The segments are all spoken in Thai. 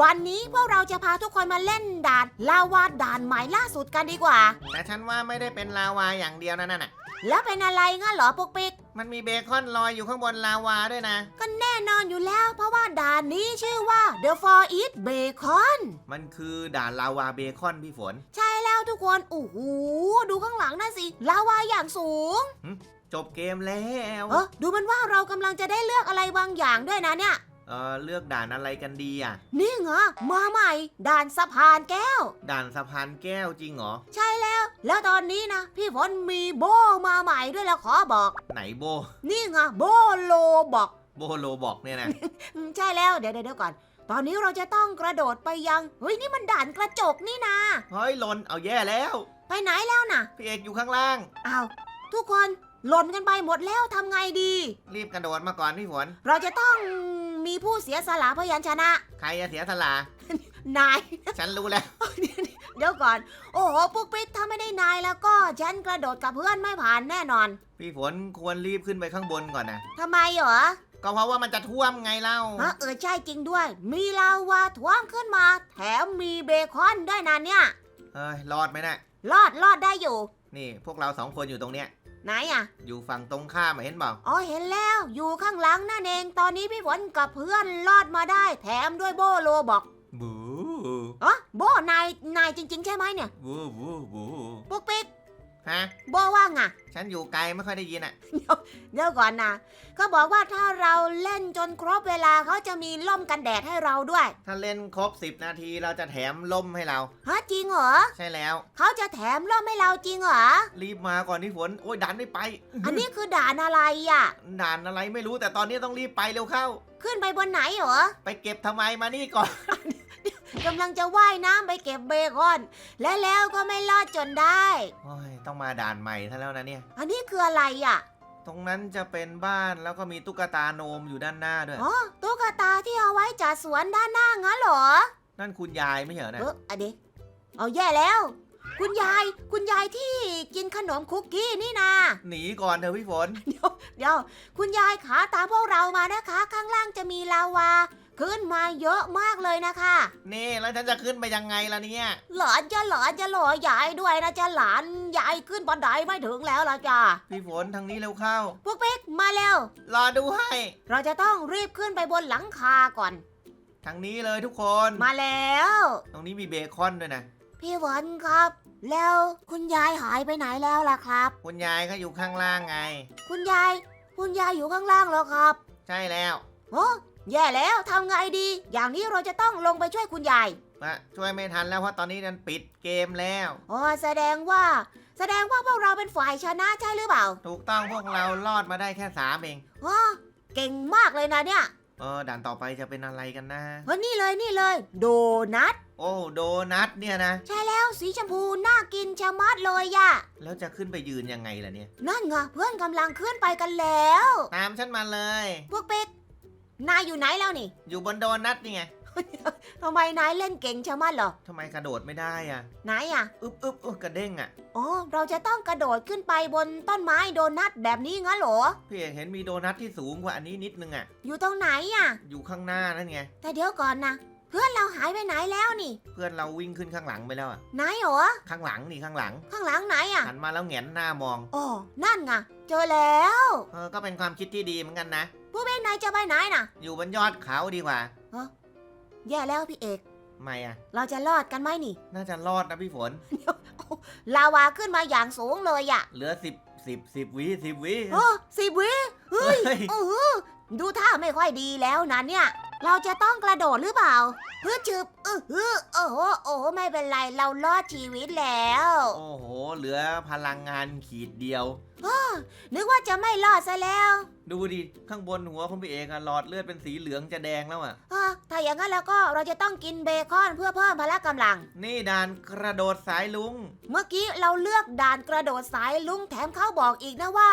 วันนี้พวกเราจะพาทุกคนมาเล่นด่านลาวาด่านใหม่ล่าสุดกันดีกว่า แต่ฉันว่าไม่ได้เป็นลาวาอย่างเดียวนะนั่นน่ะ แล้วเป็นอะไรงั้นเหรอปุ๊กปิ๊กมันมีเบคอนลอยอยู่ข้างบนลาวาด้วยนะ ก็แน่นอนอยู่แล้ว เพราะว่าด่านนี้ชื่อว่า The For Eat Bacon มันคือด่านลาวาเบคอนพี่ฝนใช่แล้วทุกคนโอ้โหดูข้างหลังนั่นสิลาวาอย่างสูง จบเกมแล้ว เออดูมันว่าเรากำลังจะได้เลือกอะไรบางอย่างด้วยนะเนี่ย เออเลือกด่านอะไรกันดีอะ นี่ไงมาใหม่ ด่านสะพานแก้ว ด่านสะพานแก้วจริงเหรอ ใช่แล้ว แล้วตอนนี้นะ พี่ฝนมีโบมาใหม่ด้วยแล้วขอบอก ไหนโบ นี่ไงโบโลบอก โบโลบอกเนี่ยนะ อืมใช่แล้วเดี๋ยวเดี๋ยวเดี๋ยวก่อน ตอนนี้เราจะต้องกระโดดไปยังเฮ้ยนี่มันด่านกระจกนี่นะเฮ้ยหล่นเอาแย่แล้ว ไปไหนแล้วน่ะพี่เอกอยู่ข้างล่าง อ้าวทุกคนหล่นกันไปหมดแล้วทำไงดี รีบกระโดดมาก่อนพี่ฝน เราจะต้อง มีผู้เสียสละพยัญชนะ ใครจะเสียสละ นาย ฉันรู้แล้ว เดี๋ยวก่อน โอ้โหปุ๊กปิ๊กถ้าไม่ได้นายแล้วก็ฉันกระโดดกับเพื่อนไม่ผ่านแน่นอนพี่ฝนควรรีบขึ้นไปข้างบนก่อนนะ ทำไมเหรอก็เพราะว่ามันจะท่วมไงเล่า ฮะเออใช่จริงด้วย มีลาวาท่วมขึ้นมา แถมมีเบคอนด้วยนะเนี่ย เฮ้ยรอดไหมนะรอดรอดได้อยู่ นี่พวกเราสองคนอยู่ตรงเนี้ย ไหนอะ อยู่ฝั่งตรงข้ามอะเห็นเปล่าอ๋อเห็นแล้ว อยู่ข้างหลังนั่นเอง ตอนนี้พี่ฝนกับเพื่อนรอดมาได้ แถมด้วยโบโลบอกบูอ๋อโบนายนายจริง ๆ ใช่ไหมเนี่ย บูบูบู ปุ๊กปิ๊ก ฮะ โบว่างอะฉันอยู่ไกลไม่ค่อยได้ยินอะ เดี๋ยวก่อนนะเขาบอกว่าถ้าเราเล่นจนครบเวลาเขาจะมีล่มกันแดดให้เราด้วยถ้าเล่นครบ 10 นาทีเราจะแถมล่มให้เรา ฮะจริงเหรอใช่แล้ว เขาจะแถมล่มให้เราจริงเหรอรีบมาก่อนที่ฝน โอ้ยดันไม่ไป อันนี้คือด่านอะไรอะ ด่านอะไรไม่รู้แต่ตอนนี้ต้องรีบไปเร็วเข้า ขึ้นไปบนไหนเหรอ ไปเก็บทำไมมานี่ก่อน กำลังจะว่ายน้ำไปเก็บเบคอน และแล้วก็ไม่รอดจนได้ โอ้ยต้องมาด่านใหม่ซะแล้วนะเนี่ย อันนี้คืออะไรอะ ตรงนั้นจะเป็นบ้านแล้วก็มีตุ๊กตาโนมอยู่ด้านหน้าด้วย อ๋อตุ๊กตาที่เอาไว้จัดสวนด้านหน้างั้นเหรอ นั่นคุณยายไม่ใช่เหรอนะเอออะเดยวเอาแย่แล้ว คุณยาย คุณยายที่กินขนมคุกกี้นี่นา หนีก่อนเถอะพี่ฝน เดี๋ยว คุณยายขาตามพวกเรามานะคะ ข้างล่างจะมีลาวา ขึ้นมาเยอะมากเลยนะคะนี่แล้วฉันจะขึ้นไปยังไงล่ะเนี่ย หลานจะหลานจะหล่อยายด้วยนะจะหลานยายขึ้นบันไดไม่ถึงแล้วล่ะจ้าพี่ฝนทางนี้เร็วเข้า พวกปิ๊กมาเร็ว รอดูให้ เราจะต้องรีบขึ้นไปบนหลังคาก่อน ทางนี้เลยทุกคน มาแล้ว ตรงนี้มีเบคอนด้วยนะ พี่หวันครับ แล้วคุณยายหายไปไหนแล้วล่ะครับ คุณยายก็อยู่ข้างล่างไง คุณยาย คุณยายอยู่ข้างล่างแล้วครับ ใช่แล้ว โอ้ แย่แล้วทำไงดี อย่างนี้เราจะต้องลงไปช่วยคุณยายมาช่วยไม่ทันแล้วเพราะตอนนี้นันปิดเกมแล้ว อ๋อแสดงว่า แสดงว่าพวกเราเป็นฝ่ายชนะใช่หรือเปล่าถูกต้องพวกเรารอดมาได้แค่สามเองอ๋อเก่งมากเลยนะเนี่ยเออด่านต่อไปจะเป็นอะไรกันนะเฮ้ยนี่เลยนี่เลย โดนัท โอ้โดนัทเนี่ยนะ ใช่แล้วสีชมพูน่ากินชะมัดเลยย่ะแล้วจะขึ้นไปยืนยังไงล่ะเนี่ย นั่นไงเพื่อนกำลังขึ้นไปกันแล้ว ตามฉันมาเลย พวกเป็ก นายอยู่ไหนแล้วนี่ อยู่บนโดนัทนี่ไงทำไมนายเล่นเก่งชะมัดเหรอทำไมกระโดดไม่ได้อะ ไหนอะ อึบอึบอึบกระเด้งอะ อ๋อ เราจะต้องกระโดดขึ้นไปบนต้นไม้โดนัทแบบนี้งั้นเหรอ พี่เอกเห็นมีโดนัทที่สูงกว่าอันนี้นิดนึงอะ อยู่ตรงไหนอะ อยู่ข้างหน้านั่นไง แต่เดี๋ยวก่อนนะเพื่อนเราหายไปไหนแล้วนี่ เพื่อนเราวิ่งขึ้นข้างหลังไปแล้วอะไหนเหรอ ข้างหลังนี่ข้างหลัง ข้างหลังไหนอะหันมาแล้วแหงนหน้ามอง อ๋อ นั่นไงเจอแล้ว เออ ก็เป็นความคิดที่ดีเหมือนกันนะ ผู้เป็นนายจะไปไหนน่ะ อยู่บนยอดเขาดีกว่า แย่แล้วพี่เอก ไม่อะเราจะรอดกันไหมนี่ น่าจะรอดนะพี่ฝน ลาวาขึ้นมาอย่างสูงเลยอะเหลือสิบสิบสิบวิสิบวิโอ้สิบวิเฮ้ยเฮ้ยโอ้โหดูท่าไม่ค่อยดีแล้วนะเนี่ย เราจะต้องกระโดดหรือเปล่าเพื่อจืบเออเออโอ้โหโอ้โหไม่เป็นไรเรารอดชีวิตแล้ว โอ้โห เหลือพลังงานขีดเดียว นึกว่าจะไม่รอดซะแล้วดูดิข้างบนหัวของพี่เอกอะหลอดเลือดเป็นสีเหลืองจะแดงแล้วอะอะถ้าอย่างนั้นแล้วก็เราจะต้องกินเบคอนเพื่อเพิ่มพละกำลัง นี่ด่านกระโดดสายลุง เมื่อกี้เราเลือกด่านกระโดดสายลุงแถมเขาบอกอีกนะว่า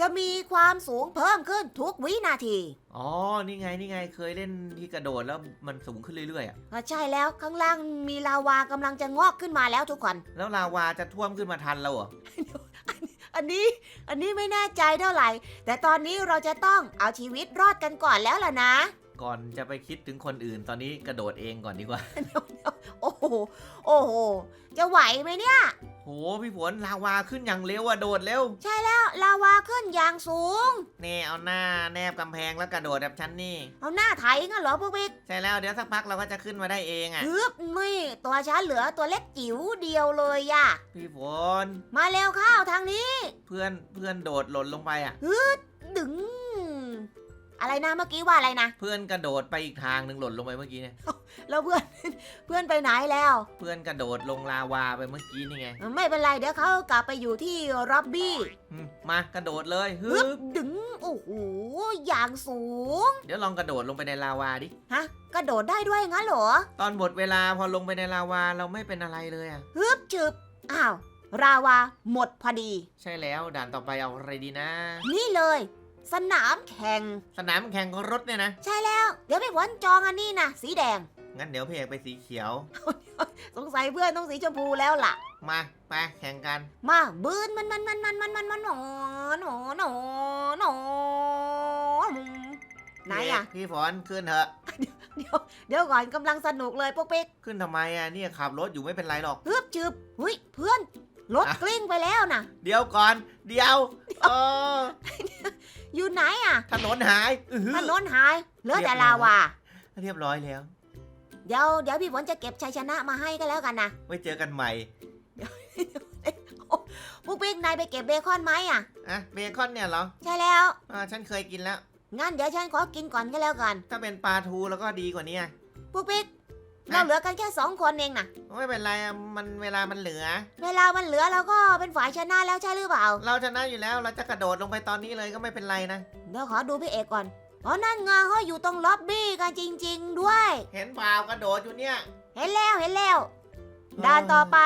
จะมีความสูงเพิ่มขึ้นทุกวินาทีอ๋อ นี่ไงนี่ไงเคยเล่นที่กระโดดแล้วมันสูงขึ้นเรื่อยๆอะอะใช่แล้วข้างล่างมีลาวากำลังจะงอกขึ้นมาแล้วทุกคน แล้วลาวาจะท่วมขึ้นมาทันเราเหรอ อันนี้ อันนี้ไม่แน่ใจเท่าไหร่ แต่ตอนนี้เราจะต้องเอาชีวิตรอดกันก่อนแล้วล่ะนะ ก่อนจะไปคิดถึงคนอื่น ตอนนี้กระโดดเองก่อนดีกว่า โอ้โห โอ้โห จะไหวไหมเนี่ย โห พี่ฝนลาวาขึ้นอย่างเร็วอะโดดเร็ว ใช่แล้ว ลาวาขึ้นอย่างสูงเน่เอาหน้าแนบกำแพงแล้วกระโดดแบบฉันนี่ เอาหน้าไถงั้นเหรอพวกบิ๊กใช่แล้วเดี๋ยวสักพักเราก็จะขึ้นมาได้เองอะฮึบนี่ ตัวฉันเหลือตัวเล็กจิ๋วเดียวเลยอะพี่ฝนมาเร็วเข้าทางนี้ เพื่อนเพื่อนโดดหล่นลงไปอะดึง อะไรนะเมื่อกี้ว่าอะไรนะ เพื่อนกระโดดไปอีกทางหนึ่งหล่นลงไปเมื่อกี้เนี่ย แล้วเพื่อน เพื่อนไปไหนแล้ว เพื่อนกระโดดลงลาวาไปเมื่อกี้นี่ไงไม่เป็นไรเดี๋ยวเขากลับไปอยู่ที่ร็อบบี้อืมมากระโดดเลยฮึฮึบบดึงโอ้โหอย่างสูง เดี๋ยวลองกระโดดลงไปในลาวาดิ ฮะ กระโดดได้ด้วยงั้นเหรอตอนหมดเวลาพอลงไปในลาวาเราไม่เป็นอะไรเลยอะฮึบจึบอ้าว ราวาหมดพอดี ใช่แล้วด่านต่อไปเอาอะไรดีนะ นี่เลย สนามแข่ง สนามแข่งรถเนี่ยนะ ใช่แล้ว เดี๋ยวไปวันจองอันนี้นะสีแดง งั้นเดี๋ยวเพเอกไปสีเขียว สงสัยเพื่อนต้องสีชมพูแล้วล่ะ มาไปแข่งกัน มาบืนมันมันมันมันมันมันมันหนอหนอหนอหนอไหนอะพี่ฝนขึ้นเถอะ เดี๋ยวเดี๋ยวก่อนกำลังสนุกเลยพวกปิ๊กขึ้นทำไมอะเนี่ยขับรถอยู่ไม่เป็นไรหรอกฮึบจืบหุยเพื่อนรถอะกลิ้งไปแล้วนะเดี๋ยวก่อน เดี๋ยวเออ อยู่ไหนอะถนนหายอื้อหือถนนหายเหลือแต่เรียบร้อยลาวา เรียบร้อยแล้ว เดี๋ยวเดี๋ยวพี่ฝนจะเก็บชัยชนะมาให้ก็แล้วกันนะไว้เจอกันใหม่พวกปิ๊กนายไปเก็บเบคอนไหมอะอะเบคอนเนี่ยเหรอใช่แล้ว อ่าฉันเคยกินแล้ว งั้นเดี๋ยวฉันขอกินก่อนก็แล้วกัน ถ้าเป็นปลาทูแล้วก็ดีกว่านี้อะพวกปิ๊ก เราเหลือกันแค่สองคนเองนะไม่เป็นไรอะมันเวลามันเหลือ เวลามันเหลือเราก็เป็นฝ่ายชนะแล้วใช่หรือเปล่า เราชนะอยู่แล้วเราจะกระโดดลงไปตอนนี้เลยก็ไม่เป็นไรนะเดี๋ยวขอดูพี่เอกก่อนอ๋อนั่นไงเขาอยู่ตรงล็อบบี้กันจริง ๆ ด้วย เห็นเปล่ากระโดดอยู่เนี่ย เห็นแล้วเห็นแล้วด่านต่อไป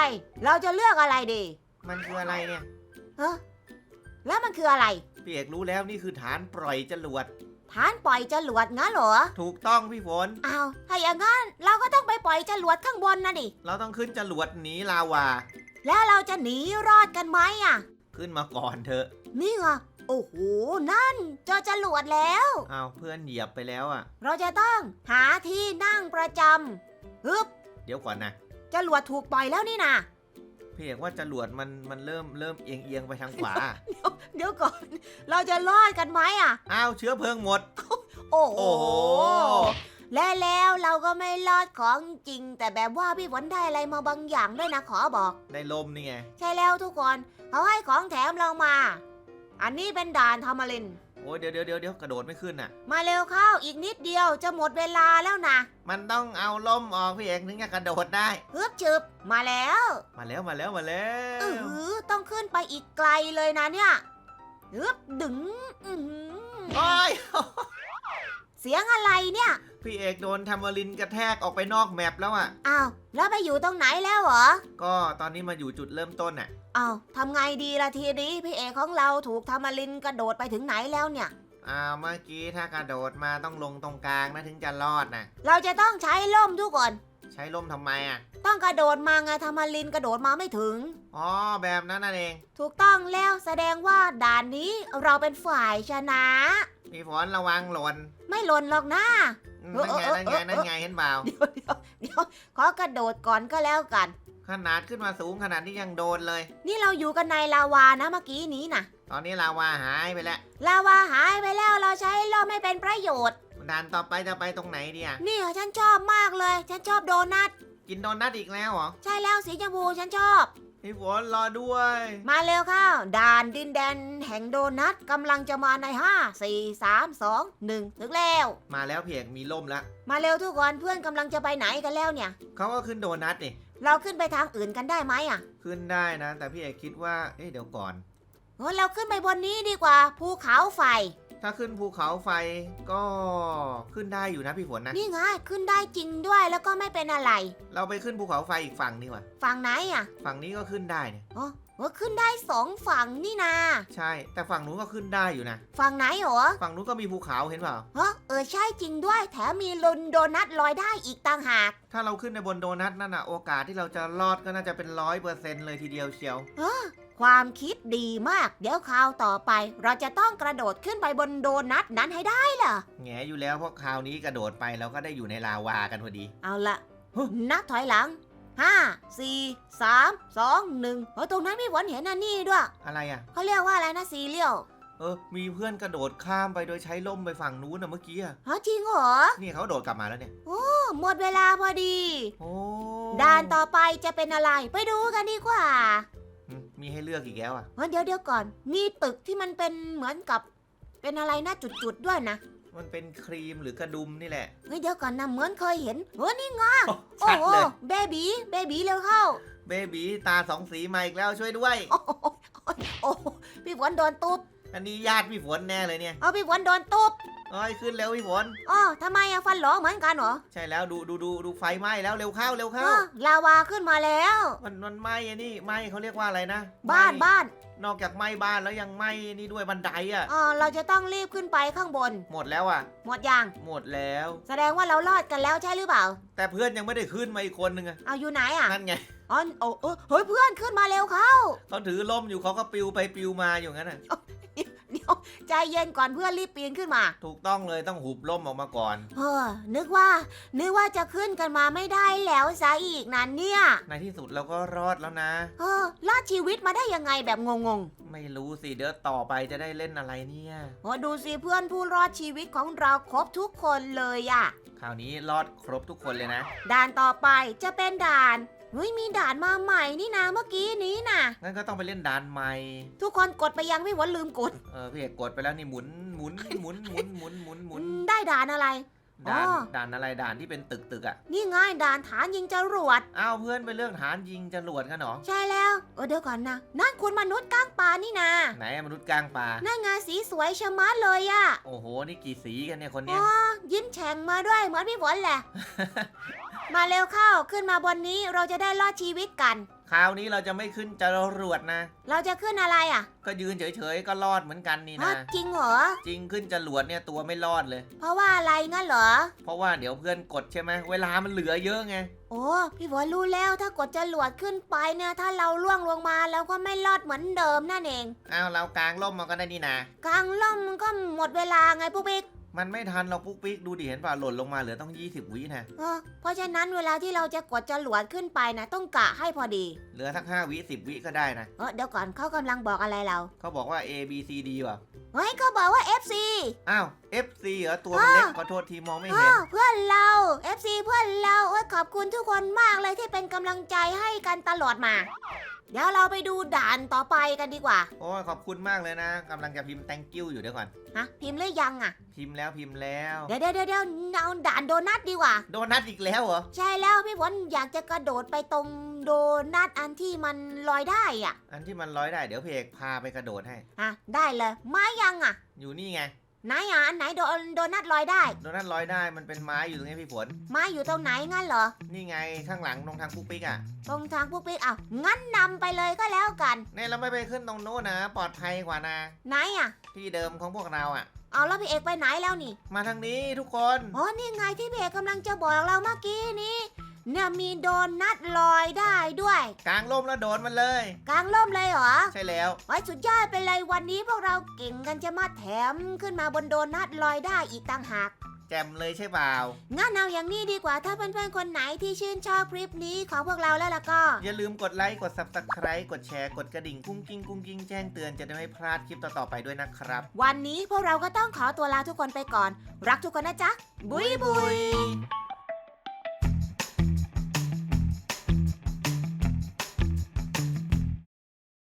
เราจะเลือกอะไรดี มันคืออะไรเนี่ยฮะแล้วมันคืออะไร พี่เอกรู้แล้วนี่คือฐานปล่อยจรวด ฐานปล่อยจรวดงั้นเหรอ ถูกต้องพี่ฝน อ้าว ถ้าอย่างงั้นเราก็ต้องไปปล่อยจรวดข้างบนนะดิ เราต้องขึ้นจรวดหนีลาวา แล้วเราจะหนีรอดกันไหมอะ ขึ้นมาก่อนเถอะ นี่ไงโอ้โห นั่นเจอจรวดแล้วเอาวเพื่อนเหยียบไปแล้วอะ เราจะต้องหาที่นั่งประจำฮึบ เดี๋ยวก่อนนะ จรวดถูกปล่อยแล้วนี่นะ พี่เอกว่าจรวดมันมันเริ่มเริ่มเอียงเอียงไปทางขวา เดี๋ยวก่อน เราจะรอดกันไหมอะ อ้าวเชื้อเพลิงหมดโอ้โหโอ้โห และแล้วเราก็ไม่รอดของจริง แต่แบบว่าพี่ฝนได้อะไรมาบางอย่างด้วยนะขอบอกในลมนี่ไง ใช่แล้วทุกคน เขาให้ของแถมเรามา อันนี้เป็นด่านทอมาริน โอ้ยเดี๋ยวเดี๋ยวเดี๋ยวเดี๋ยวกระโดดไม่ขึ้นอะ มาเร็วเข้าอีกนิดเดียวจะหมดเวลาแล้วนะ มันต้องเอาล่มออกพี่เอกถึงจะกระโดดได้ฮึบฉึบมาแล้ว มาแล้วมาแล้วมาแล้อือวหือต้องขึ้นไปอีกไกลเลยนะเนี่ยฮึบดึงอือหือโอ้ยเสียงอะไรเนี่ย พี่เอกโดนทำวลินกระแทกออกไปนอกแมปแล้วอะอ้าวแล้วไปอยู่ตรงไหนแล้วเหรอ ก็ตอนนี้มาอยู่จุดเริ่มต้นอะ อ้าวทำไงดีล่ะทีนี้พี่เอกของเราถูกทามารินกระโดดไปถึงไหนแล้วเนี่ยอ้าวเมื่อกี้ถ้ากระโดดมาต้องลงตรงกลางนะถึงจะรอดนะเราจะต้องใช้ล่มทุกคน ใช้ล่มทำไมอะ ต้องกระโดดมาไงทามารินกระโดดมาไม่ถึง อ๋อแบบนั้นนั่นเอง ถูกต้องแล้วแสดงว่าด่านนี้เราเป็นฝ่ายชนะ พี่ฝนระวังหล่นไม่หล่นหรอกนะ อืมเออนั่นไงเออนั่นไงเออนั่นไงเห็นเปล่า เดี๋ยวเดี๋ยวเดี๋ยวขอกระโดดก่อนก็แล้วกัน ขนาดขึ้นมาสูงขนาดนี้ยังโดนเลย นี่เราอยู่กันในลาวานะเมื่อกี้นี้นะตอนนี้ลาวาหายไปแล้ว ลาวาหายไปแล้วเราใช้ล่มไม่เป็นประโยชน์ ด่านต่อไปจะไปตรงไหนเดียนี่ฉันชอบมากเลย ฉันชอบโดนัท กินโดนัทอีกแล้วเหรอ ใช่แล้วสีชมพูฉันชอบ พี่ฝนรอด้วย มาเร็วเข้า ด่านดินแดนแห่งโดนัทกำลังจะมาใน 5 4 3 2 1 ถึงแล้ว มาแล้วเพียกมีล่มแล้ว มาเร็วทุกคนเพื่อนกำลังจะไปไหนกันแล้วเนี่ย เขาก็ขึ้นโดนัทนี่ เราขึ้นไปทางอื่นกันได้ไหมอะขึ้นได้นะ แต่พี่เอกคิดว่าเอ๊ะเดี๋ยวก่อนเฮ้ยเราขึ้นไปบนนี้ดีกว่า ภูเขาไฟ ถ้าขึ้นภูเขาไฟก็ขึ้นได้อยู่นะพี่ฝนนะ นี่ไงขึ้นได้จริงด้วยแล้วก็ไม่เป็นอะไร เราไปขึ้นภูเขาไฟอีกฝั่งดีกว่า ฝั่งไหนอะ ฝั่งนี้ก็ขึ้นได้เนี่ยอ๋อ เออขึ้นได้สองฝั่งนี่นา ใช่ แต่ฝั่งนู้นก็ขึ้นได้อยู่นะ ฝั่งไหนเหรอ ฝั่งนู้นก็มีภูเขาเห็นเปล่าเฮ้อเออใช่จริงด้วย แถมมีลนโดนัทลอยได้อีกต่างหาก ถ้าเราขึ้นในบนโดนัทนั่นน่ะโอกาสที่เราจะรอดก็น่าจะเป็นร้อยเปอร์เซ็นต์เลยทีเดียวเชียวความคิดดีมาก เดี๋ยวคราวต่อไป เราจะต้องกระโดดขึ้นไปบนโดนัทนั้นให้ได้ล่ะแงอยู่แล้วเพราะคราวนี้กระโดดไปเราก็ได้อยู่ในลาวากันพอดี เอาละฮึนับถอยหลัง ห้าสี่สามสองหนึ่งเฮ้ยตรงนั้นพี่ฝนเห็นอันนี่ด้วยอะไรอะ เขาเรียกว่าอะไรนะซีเรียลเออ มีเพื่อนกระโดดข้ามไปโดยใช้ล่มไปฝั่งนู้นนะเมื่อกี้อะฮะจริงเหรอนี่เขาโดดกลับมาแล้วเนี่ย โอ้หมดเวลาพอดี โอ้ด่านต่อไปจะเป็นอะไรไปดูกันดีกว่าอืมมีให้เลือกอีกแล้วอะ เฮ้ยเดี๋ยวเดี๋ยวก่อน มีตึกที่มันเป็นเหมือนกับ เป็นอะไรนะจุดๆด้วยนะ มันเป็นครีมหรือกระดุมนี่แหละ เฮ้ยเดี๋ยวก่อนนะเหมือนเคยเห็นเฮ้ยนี่ไงโอ้โอ้ชัดโหเลยเบบีเบบีเร็วเข้า เบบีตาสองสีมาอีกแล้วช่วยด้วย โอ้โหโอ้โหพี่ฝนโดนตุบอันนี้ญาติพี่ฝนแน่เลยเนี่ย เอาพี่ฝนโดนตุบ เอ้ยขึ้นเร็วพี่ฝนอ๋อทำไมอะฟันหลอเหมือนกันเหรอใช่แล้วดูดูดูดูไฟไหม้แล้วเร็วเข้าเร็วเข้า อ้อลาวาขึ้นมาแล้ว มันมันไหม้อันนี้ไหม้เขาเรียกว่าอะไรนะบ้านไหม้บ้านนอกจากไหม้บ้านแล้วยังไหม้นี่ด้วยบันไดอะ อ๋อเราจะต้องรีบขึ้นไปข้างบน หมดแล้วอะ หมดยัง หมดแล้ว แสดงว่าเรารอดกันแล้วใช่หรือเปล่า แต่เพื่อนยังไม่ได้ขึ้นมาอีกคนนึงอะเอาอยู่ไหนอะนั่นไงอ๋อโอ้เออเฮ้ยเพื่อนขึ้นมาเร็วเข้า เขาถือล่มอยู่เขาก็ปลิวไปปลิวมาอยู่งั้นอะเดี๋ ยว ใจเย็นก่อนเพื่อนรีบปีนขึ้นมา ถูกต้องเลยต้องหุบล่มออกมาก่อนเฮ้อนึกว่า นึกว่าจะขึ้นกันมาไม่ได้แล้วซะอีกนั้นเนี่ย ในที่สุดเราก็รอดแล้วนะ เออ รอดชีวิตมาได้ยังไงแบบงงไม่รู้สิเดี๋ยวต่อไปจะได้เล่นอะไรเนี่ย ๆโอ้ดูสิเพื่อนผู้รอดชีวิตของเราครบทุกคนเลยอะ คราวนี้รอดครบทุกคนเลยนะ ด่านต่อไปจะเป็นด่าน เฮ้ยมีด่านมาใหม่นี่นะเมื่อกี้นี้นะงั้นก็ต้องไปเล่นด่านใหม่ ทุกคนกดไปยังพี่ฝนลืมกดเออพี่เอกกดไปแล้วนี่หมุนหมุนหมุนหมุนหมุนหมุนหมุนได้ด่านอะไร ด่านอ๋อ ด่านอะไรด่านที่เป็นตึกตึกๆอะ นี่ไง่ายด่านฐานยิงจรวด อ้าวเพื่อนไปเรื่องฐานยิงจรวดกันเหรอ ใช่แล้ว เออเดี๋ยวก่อนนะนั่นคุณมนุษย์ก้างปลานี่นะไหนอะมนุษย์กลางป่า นั่นไงสีสวยชะมัดเลยอะโอ้โห นี่กี่สีกันเนี่ยคนเนี้ย อ๋อยิ้มแฉ่งมาด้วยเหมือนพี่ฝนแหละ มาเร็วเข้าขึ้นมาบนนี้เราจะได้รอดชีวิตกัน คราวนี้เราจะไม่ขึ้นจรวดนะ เราจะขึ้นอะไรอะก็ยืนเฉยๆก็รอดเหมือนกันนี่ฮะนะ จริงเหรอ จริงขึ้นจรวดเนี่ยตัวไม่รอดเลย เพราะว่าอะไรงั้นเหรอ เพราะว่าเดี๋ยวเพื่อนกดใช่ไหมเวลามันเหลือเยอะไง โอ้พี่ฝนรู้แล้วถ้ากดจรวดขึ้นไปเนี่ยถ้าเราล่วงลงมาเราก็ไม่รอดเหมือนเดิมนั่นเองอ้าวเรากางร่มมาก็ได้นี่นะกลางล่มมันก็หมดเวลาไงปุ๊กปิ๊ก มันไม่ทันเราปุ๊กปิ๊กดูดิเห็นป่ะหล่นลงมาเหลือต้อง 20 วินะเออเพราะฉะนั้นเวลาที่เราจะกดจรวดขึ้นไปนะ ต้องกะให้พอดี เหลือสัก5วิ10 วิก็ได้นะเออเดี๋ยวก่อนเขากำลังบอกอะไรเราเขาบอกว่า A B C D ว่ะเฮ้ยเขาบอกว่า FC อ้าว F C เหรอตัวมันเล็กขอโทษทีมองไม่เอเห็นอเพื่อนเรา FC เพื่อนเราโอ้ยขอบคุณทุกคนมากเลยที่เป็นกำลังใจให้กันตลอดมา เดี๋ยวเราไปดูด่านต่อไปกันดีกว่า โอ้ยขอบคุณมากเลยนะกำลังจะพิมพ์ thank you อยู่เดี๋ยวก่อน ฮะ พิมพ์หรือยังอะ พิมพ์แล้วพิมพ์แล้ว เดี๋ยวเดี๋ยวเดี๋ยวเดี๋ยวเอาด่านโดนัทดีกว่า โดนัทอีกแล้วเหรอ ใช่แล้วพี่ฝนอยากจะกระโดดไปตรงโดนัทอันที่มันลอยได้อะอันที่มันร้อยได้เดี๋ยวเพกพาไปกระโดดให้ อะได้เลย มายังอะ อยู่นี่ไง ไหนอะอันไหนโดโดนัทลอยได้ โดนัทร้อยได้มันเป็นไม้อยู่ตรงนี้พี่ฝนมาอยู่ตรงไหนงั้นเหรอ นี่ไงข้างหลังตรงทางปุ๊กปิ๊กอะ ตรงทางพวกปิ๊กอะงั้นนำไปเลยก็แล้วกัน เนี่ยเราไม่ไปขึ้นตรงโน้นนะ ปลอดภัยกว่านะไหนอะ ที่เดิมของพวกเราอะ เอาแล้วพี่เอกไปไหนแล้วนี่ มาทางนี้ทุกคน อ๋อนี่ไงที่พี่เอกกำลังจะบอกเราเมื่อกี้นี้ เนี่ยมีโดนัทลอยได้ด้วย กลางร่มแล้วโดนมันเลย กลางร่มเลยเหรอใช่แล้ว ไว้สุดยอดไปเลยวันนี้พวกเราเก่งกันจะมาแถมขึ้นมาบนโดนัทลอยได้อีกต่างหาก แจ่มเลยใช่เปล่า งั้นเอาอย่างนี้ดีกว่าถ้าเพื่อนๆคนไหนที่ชื่นชอบคลิปนี้ของพวกเราแล้วล่ะก็ อย่าลืมกดไลค์ กด subscribe กดแชร์ กดกระดิ่งกุ้งกิ้งกุ้งกิ้งแจ้งเตือนจะได้ไม่พลาดคลิปต่อๆไปด้วยนะครับ วันนี้พวกเราก็ต้องขอตัวลาทุกคนไปก่อน รักทุกคนนะจ๊ะ บุยบุยย